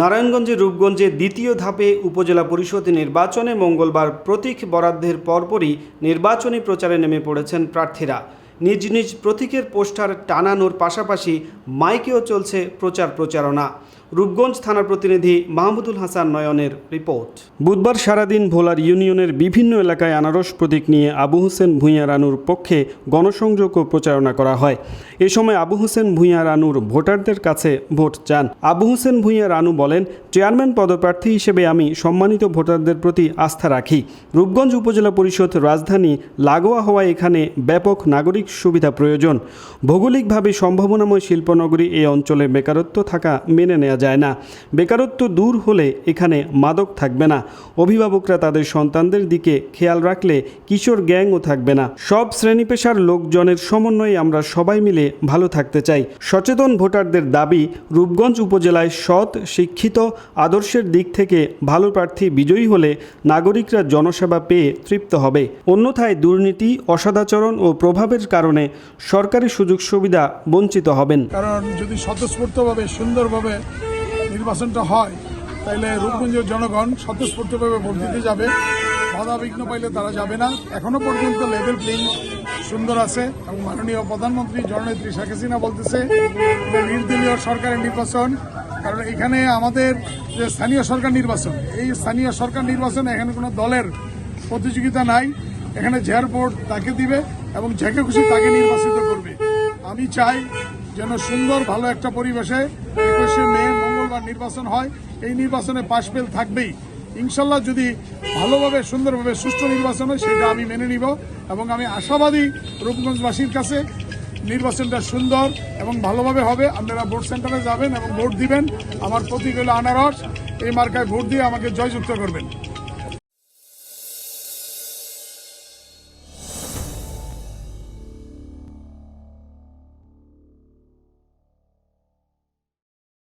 নারায়ণগঞ্জের রূপগঞ্জে দ্বিতীয় ধাপে উপজেলা পরিষদ নির্বাচনে মঙ্গলবার প্রতীক বরাদ্দের পরপরই নির্বাচনী প্রচারে নেমে পড়েছেন প্রার্থীরা। নিজ নিজ প্রতীকের পোস্টার টানানোর পাশাপাশি মাইকেও চলছে প্রচার প্রচারণা। রূপগঞ্জ থানার প্রতিনিধি মাহমুদুল হাসান নয়নের রিপোর্ট। বুধবার সারাদিন ভোলার ইউনিয়নের বিভিন্ন এলাকায় আনারস প্রতীক নিয়ে আবু হোসেন ভূঁইয়া রানুর পক্ষে গণসংযোগ ও প্রচারণা করা হয়। এ সময় আবু হোসেন ভূঁইয়া রানুর ভোটারদের কাছে ভোট চান। আবু হোসেন ভূঁইয়া রানু বলেন, চেয়ারম্যান পদপ্রার্থী হিসেবে আমি সম্মানিত ভোটারদের প্রতি আস্থা রাখি। রূপগঞ্জ উপজেলা পরিষদ রাজধানী লাগোয়া হওয়ায় এখানে ব্যাপক নাগরিক সুবিধা প্রয়োজন। ভৌগোলিকভাবে সম্ভাবনাময় শিল্পনগরী এই অঞ্চলে বেকারত্ব থাকা মেনে নেওয়া যায় না। বেকারত্ব দূর হলে এখানে মাদক থাকবে না। অভিভাবকরা তাদের সন্তানদের দিকে খেয়াল রাখলে কিশোর গ্যাংও থাকবে না। সব শ্রেণি পেশার লোকজনের সমন্বয়ে আমরা সবাই মিলে ভালো থাকতে চাই। সচেতন ভোটারদের দাবি, রূপগঞ্জ উপজেলায় সৎ, শিক্ষিত, আদর্শের দিক থেকে ভালো প্রার্থী বিজয়ী হলে নাগরিকরা জনসেবা পেয়ে তৃপ্ত হবে। অন্যথায় দুর্নীতি, অসদাচরণ ও প্রভাবের কারণে সরকারি সুযোগ সুবিধা বঞ্চিত হবেন। কারণ যদি স্বতঃস্ফূর্তভাবে, সুন্দরভাবে নির্বাচনটা হয়, তাইলে রূপগঞ্জের জনগণ স্বতঃস্ফূর্তভাবে ভোট দিতে যাবে। বাধা বিঘ্ন পাইলে তারা যাবে না। এখনও পর্যন্ত লেভেল প্লেইং সুন্দর আছে এবং মাননীয় প্রধানমন্ত্রী জননেত্রী শেখ হাসিনা বলতেছে নির্দলীয় সরকারের নির্বাচন। কারণ এখানে আমাদের যে স্থানীয় সরকার নির্বাচন, এই স্থানীয় সরকার নির্বাচন এখানে কোনো দলের প্রতিযোগিতা নাই। এখানে যার ভোট তাকে দিবে এবং যাকে খুশি তাকে নির্বাচিত করবে। আমি চাই যেন সুন্দর, ভালো একটা পরিবেশে একুশে মে মঙ্গলবার নির্বাচন হয়, এই নির্বাচনে পাশ ফেল থাকবেই। ইনশাল্লাহ যদি ভালোভাবে, সুন্দরভাবে, সুষ্ঠু নির্বাচন হয়, সেটা আমি মেনে নিব এবং আমি আশাবাদী রূপগঞ্জবাসীর কাছে নির্বাচনটা সুন্দর এবং ভালোভাবে হবে। আপনারা ভোট সেন্টারে যাবেন এবং ভোট দিবেন। আমার প্রতীক হলো আনারস। এই মার্কায় ভোট দিয়ে আমাকে জয়যুক্ত করবেন।